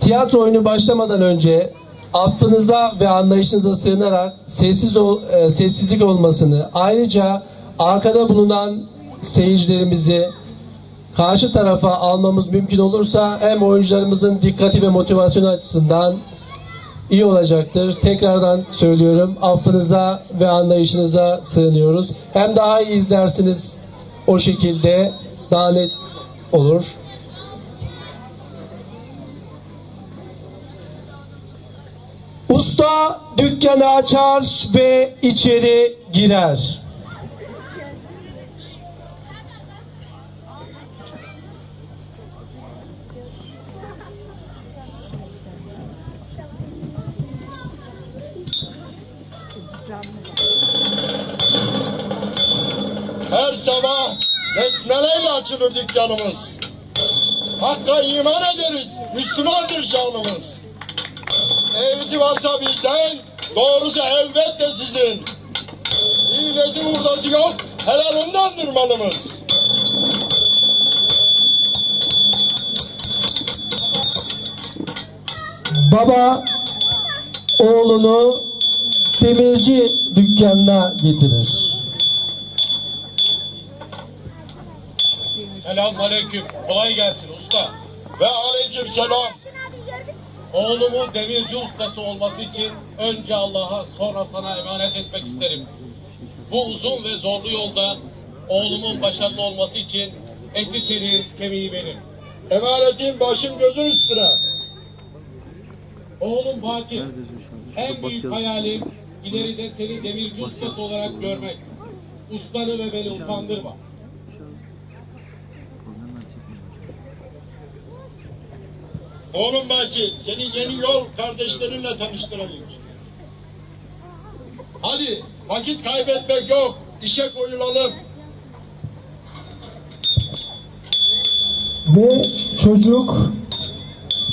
tiyatro oyunu başlamadan önce affınıza ve anlayışınıza sığınarak sessiz ol- e, sessizlik olmasını ayrıca arkada bulunan seyircilerimizi karşı tarafa almamız mümkün olursa hem oyuncularımızın dikkati ve motivasyonu açısından iyi olacaktır. Tekrardan söylüyorum affınıza ve anlayışınıza sığınıyoruz. Hem daha iyi izlersiniz o şekilde daha net olur. Usta dükkanı açar ve içeri girer. Her sabah besmeleyle açılır dükkanımız. Hakka iman ederiz, Müslümandır canımız. Evzi varsa bizden, doğrusu elbette sizin. İğnesi hurdası yok, helalındandır malımız. Baba oğlunu demirci dükkanına getirir. Selamun aleyküm. Kolay gelsin usta. Ve aleyküm selam. Oğlumun demirci ustası olması için önce Allah'a sonra sana emanet etmek isterim. Bu uzun ve zorlu yolda oğlumun başarılı olması için eti senin, kemiği benim. Emanetin başım gözün üstüne. Oğlum Bakir, en büyük hayalim ileride seni demirci ustası olarak görmek. Ustanı ve beni utandırma. Oğlum Baki, seni yeni yol kardeşlerinle tanıştırayım. Hadi, vakit kaybetmek yok. İşe koyulalım. Ve çocuk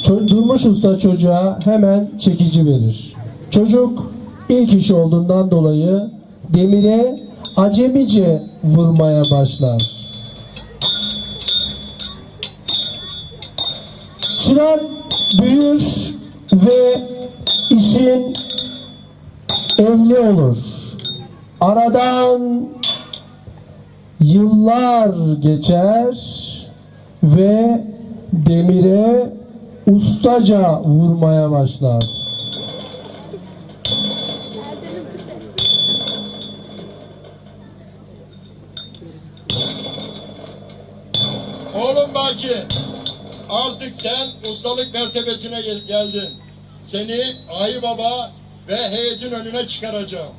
ço- Durmuş Usta çocuğa hemen çekici verir. Çocuk ilk iş olduğundan dolayı demire acemice vurmaya başlar. Çırak büyür ve işin evli olur. Aradan yıllar geçer ve demire ustaca vurmaya başlar. Oğlum Baki, artık sen ustalık mertebesine gel- geldin. Seni Ayı Baba ve heyetin önüne çıkaracağım.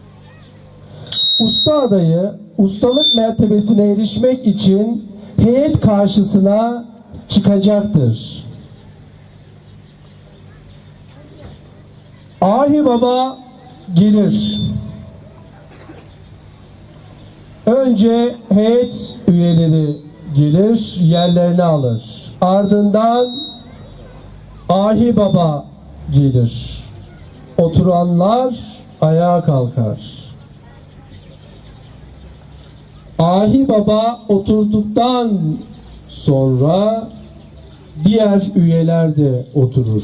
Usta adayı ustalık mertebesine erişmek için heyet karşısına çıkacaktır. Ahi Baba gelir. Önce heyet üyeleri gelir, yerlerini alır. Ardından Ahi Baba gelir. Oturanlar ayağa kalkar. Ahi Baba oturduktan sonra diğer üyeler de oturur.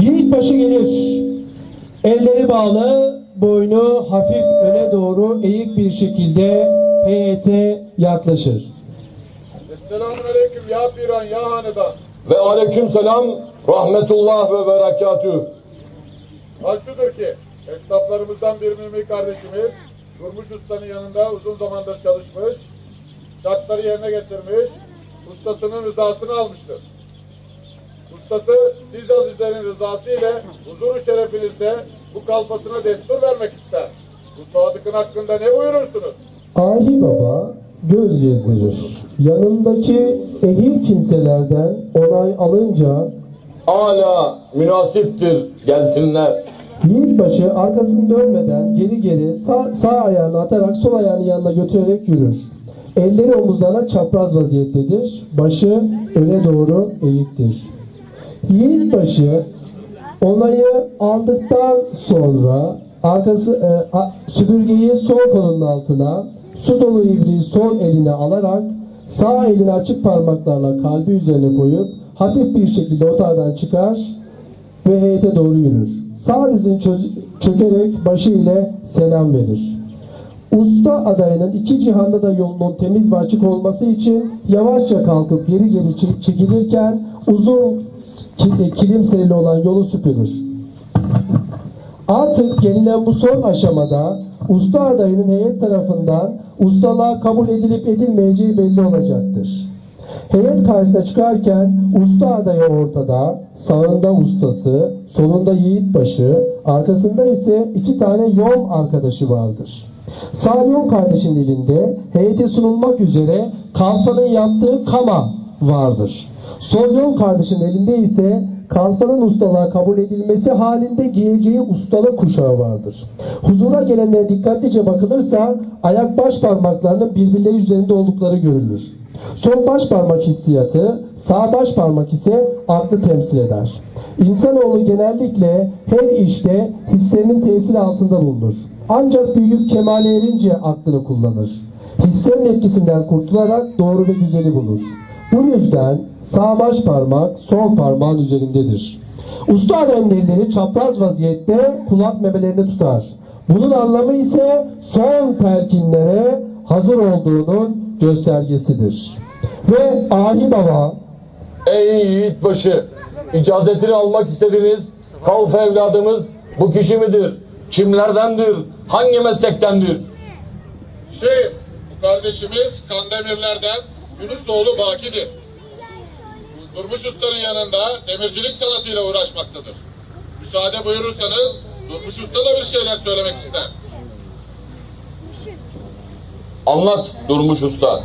Yiğitbaşı gelir. Elleri bağlı, boynu hafif öne doğru eğik bir şekilde heyete yaklaşır. Selamun Aleyküm ya Piran ya Hanedan. Ve aleyküm selam rahmetullah ve berekatüh. Hal şudur ki, esnaflarımızdan bir mümin kardeşimiz, Durmuş Usta'nın yanında uzun zamandır çalışmış, şartları yerine getirmiş, ustasının rızasını almıştır. Ustası siz azizlerin rızası ile huzuru şerefinizde bu kalfasına destur vermek ister. Bu sadıkın hakkında ne buyurursunuz? Ahi Baba göz gezdirir. Yanındaki ehil kimselerden onay alınca Âlâ münasiptir gelsinler. Yiğitbaşı arkasını dönmeden geri geri sağ, sağ ayağını atarak sol ayağını yanına götürerek yürür. Elleri omuzlarına çapraz vaziyettedir. Başı öne doğru eğiktir. Yiğitbaşı onayı aldıktan sonra arkası e, a- süpürgeyi sol kolunun altına su dolu ibriği sol eline alarak sağ elini açık parmaklarla kalbi üzerine koyup hafif bir şekilde otağdan çıkar ve heyete doğru yürür. Sağ dizini çökerek başı ile selam verir. Usta adayının iki cihanda da yolunun temiz ve açık olması için yavaşça kalkıp geri geri çe- çekilirken uzun kilim serili olan yolu süpürür. Artık gelinen bu son aşamada usta adayının heyet tarafından ustalığa kabul edilip edilmeyeceği belli olacaktır. Heyet karşısına çıkarken usta adayı ortada, sağında ustası, solunda yiğitbaşı, arkasında ise iki tane yol arkadaşı vardır. Sağ yol kardeşin elinde heyete sunulmak üzere kalfanın yaptığı kama vardır. Yol kardeşin elinde ise kalfanın ustalığa kabul edilmesi halinde giyeceği ustalık kuşağı vardır. Huzura gelenlere dikkatlice bakılırsa ayak baş parmaklarının birbirleri üzerinde oldukları görülür. Sol baş parmak hissiyatı, sağ baş parmak ise aklı temsil eder. İnsanoğlu genellikle her işte hislerinin tesiri altında bulunur. Ancak büyük kemale erince aklını kullanır. Hislerin etkisinden kurtularak doğru ve güzeli bulur. Bu yüzden sağ baş parmak sol parmağın üzerindedir. Usta adamın elleri çapraz vaziyette kulak memelerinde tutar. Bunun anlamı ise son telkinlere hazır olduğunun göstergesidir. Ve Ahi Baba Ey yiğitbaşı, icazetini almak istediniz. Kalf evladımız bu kişi midir? Kimlerdendir? Hangi meslektendir? Şey, bu kardeşimiz Kandemirler'den Yunusoğlu Baki'dir. Durmuş Usta'nın yanında demircilik sanatıyla uğraşmaktadır. Müsaade buyurursanız Durmuş Usta da bir şeyler söylemek ister. Anlat Durmuş Usta.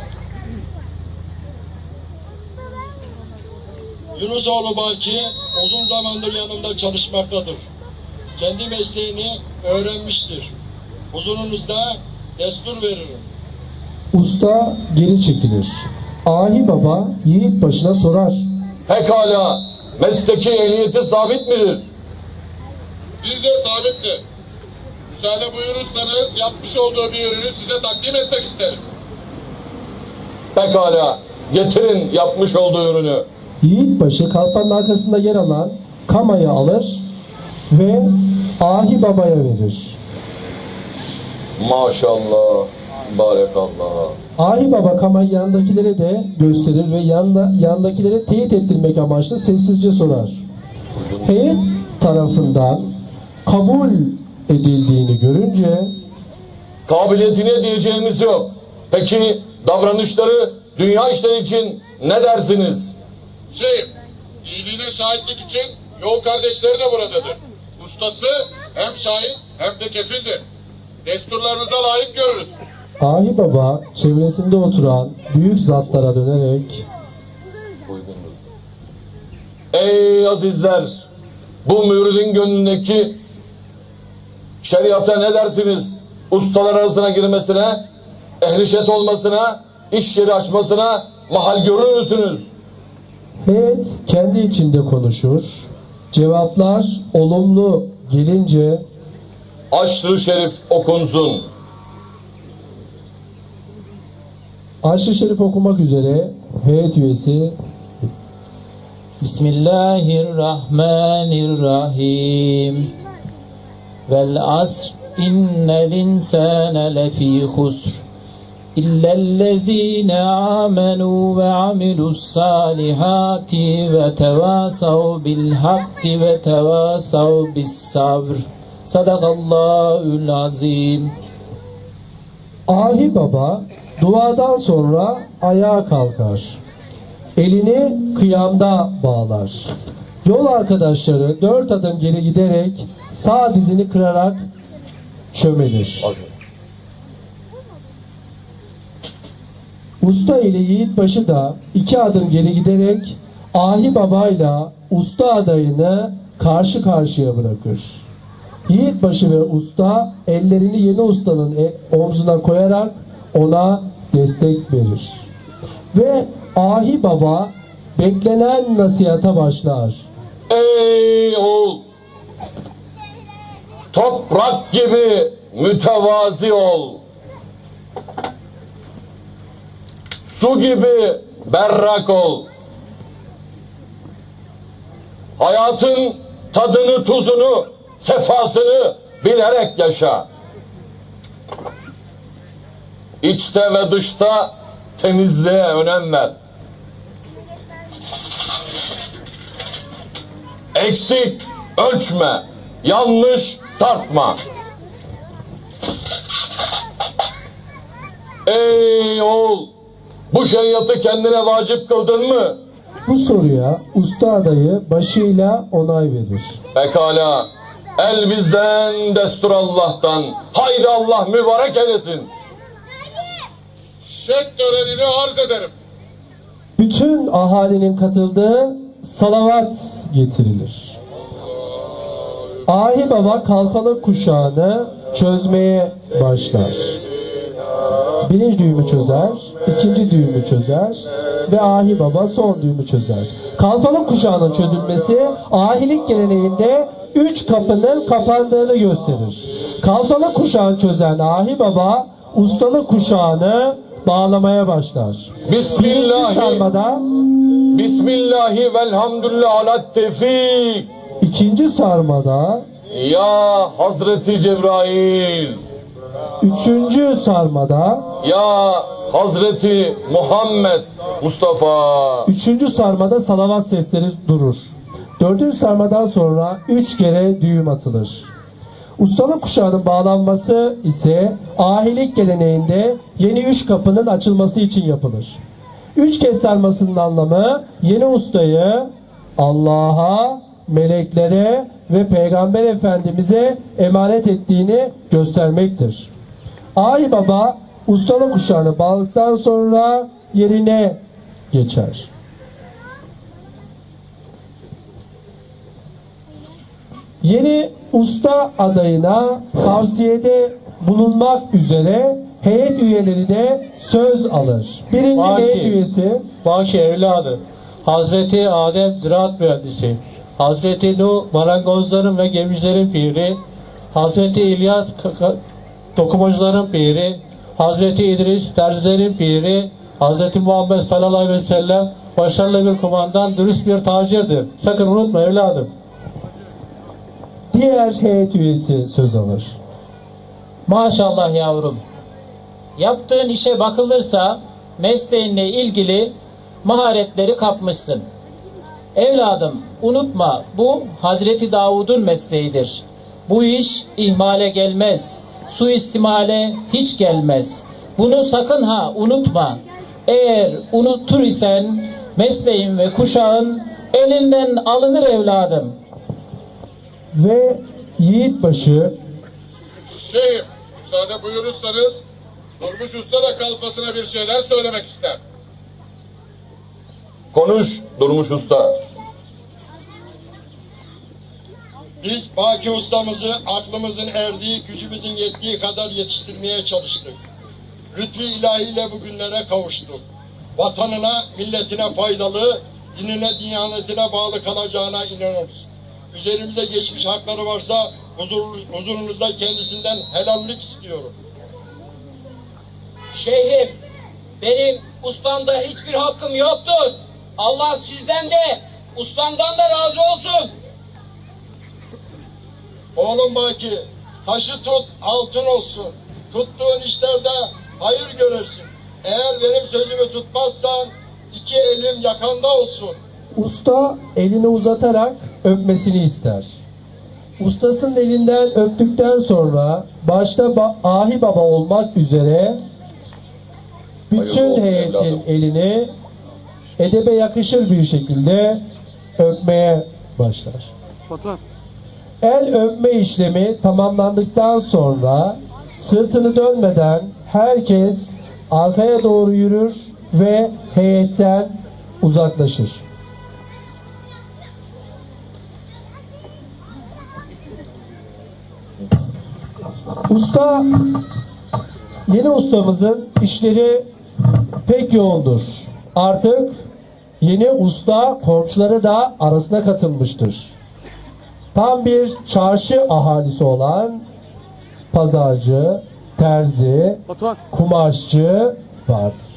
Yunusoğlu Baki uzun zamandır yanımda çalışmaktadır. Kendi mesleğini öğrenmiştir. Huzurunuzda destur veririm. usta geri çekilir. Ahi Baba yiğit başına sorar. Pekala, mesleki ehliyeti sabit midir? Bizde sabittir. Müsaade buyurursanız yapmış olduğu bir ürünü size takdim etmek isteriz. Pekala, getirin yapmış olduğu ürünü. Yiğitbaşı kalfanın arkasında yer alan kamayı alır ve Ahi Baba'ya verir. Maşallah, barekallah. Ahi Baba kamayı yanındakilere de gösterir ve yanında, yanındakilere teyit ettirmek amaçlı sessizce sorar. Heyet tarafından kabul edildiğini görünce Kabiliyetine diyeceğimiz yok. Peki davranışları dünya işleri için ne dersiniz? Şeyim, iyiliğine şahitlik için yol kardeşleri de buradadır. Ustası hem şahit hem de kefildir. Desturlarınıza layık görürüz. Ahi Baba çevresinde oturan büyük zatlara dönerek Ey azizler! Bu müridin gönlündeki şeriata ne dersiniz? Ustalar arasına girmesine, ehlişet olmasına, iş yeri açmasına mahal görür müsünüz? heyet kendi içinde konuşur. Cevaplar olumlu gelince Aşrı Şerif okunsun. Aşır Şerif okumak üzere heyet üyesi. Bismillahirrahmanirrahim. Vel asr innel insane lefî husr İllellezîne amenu ve amilussalihati ve tevasav bilhakki ve tevasav bissabr Sadakallahül azim. Ahi Baba duadan sonra ayağa kalkar. Elini kıyamda bağlar. Yol arkadaşları dört adım geri giderek sağ dizini kırarak çömelir. Usta ile Yiğitbaşı da iki adım geri giderek Ahi Baba'yla usta adayını karşı karşıya bırakır. Yiğitbaşı ve usta ellerini yeni ustanın e- omzuna koyarak ona destek verir. Ve Ahi Baba beklenen nasihata başlar. Ey oğul! Toprak gibi mütevazi ol. Su gibi berrak ol. Hayatın tadını, tuzunu, sefasını bilerek yaşa. İçte ve dışta temizliğe önem ver. Eksik ölçme, yanlış tartma. Ey oğul, bu şeriatı kendine vacip kıldın mı? Bu soruya usta adayı başıyla onay verir. Pekala, el bizden, destur Allah'tan. Haydi Allah mübarek eylesin. Şek törenini arz ederim. Bütün ahalinin katıldığı salavat getirilir. Ahi Baba kalpalık kuşağını çözmeye başlar. Birinci düğümü çözer, ikinci düğümü çözer ve Ahi Baba son düğümü çözer. Kalpalık kuşağının çözülmesi ahilik geleneğinde üç kapının kapandığını gösterir. Kalpalık kuşağını çözen Ahi Baba ustalık kuşağını bağlamaya başlar. Bismillahi, sarmada Bismillahi velhamdülillah ala tevfik. ikinci sarmada Ya Hazreti Cebrail, Üçüncü sarmada, ya Hazreti Muhammed Mustafa. üçüncü sarmada salavat sesleri durur. Dördüncü sarmadan sonra üç kere düğüm atılır. Ustalık kuşağının bağlanması ise ahilik geleneğinde yeni üç kapının açılması için yapılır. Üç kez anlamı yeni ustayı Allah'a, meleklere ve Peygamber Efendimiz'e emanet ettiğini göstermektir. Ay Baba ustalık kuşağını bağladıktan sonra yerine geçer. Yeni usta adayına tavsiyede bulunmak üzere heyet üyeleri de söz alır. Birinci Vaki. heyet üyesi Baki evladı, Hazreti Adem ziraat mühendisi, Hazreti Nuh marangozların ve gemicilerin piri, Hazreti İlyas dokumacıların piri, Hazreti İdris terzilerin piri, Hazreti Muhammed sallallahu aleyhi ve sellem başarılı bir kumandan, dürüst bir tacirdir. Sakın unutma evladım. Diğer heyet üyesi söz alır. Maşallah yavrum. Yaptığın işe bakılırsa mesleğinle ilgili maharetleri kapmışsın. Evladım unutma bu Hazreti Davud'un mesleğidir. Bu iş ihmale gelmez. Suistimale hiç gelmez. Bunu sakın ha unutma. Eğer unutur isen mesleğin ve kuşağın elinden alınır evladım. Ve yiğitbaşı Şeyhim, müsaade buyurursanız Durmuş Usta da kalfasına bir şeyler söylemek ister. Konuş Durmuş Usta. Biz Baki ustamızı aklımızın erdiği, gücümüzün yettiği kadar yetiştirmeye çalıştık. Lütfi ilahiyle bugünlere kavuştuk. Vatanına, milletine faydalı, dinine, diyanetine bağlı kalacağına inanıyoruz. Üzerimize geçmiş hakları varsa huzur, huzurunuzda kendisinden helallik istiyorum. Şeyhim, benim ustamda hiçbir hakkım yoktur. Allah sizden de, ustamdan da razı olsun. Oğlum Baki, taşı tut, altın olsun. Tuttuğun işlerde hayır görürsün. Eğer benim sözümü tutmazsan iki elim yakanda olsun. Usta elini uzatarak öpmesini ister. Ustasının elinden öptükten sonra başta ba- Ahi Baba olmak üzere bütün heyetin evladım. elini edebe yakışır bir şekilde öpmeye başlar. El öpme işlemi tamamlandıktan sonra sırtını dönmeden herkes arkaya doğru yürür ve heyetten uzaklaşır. Usta yeni ustamızın işleri pek yoğundur. Artık yeni usta komşuları da arasına katılmıştır. Tam bir çarşı ahalisi olan pazarcı, terzi, kumaşçı vardır.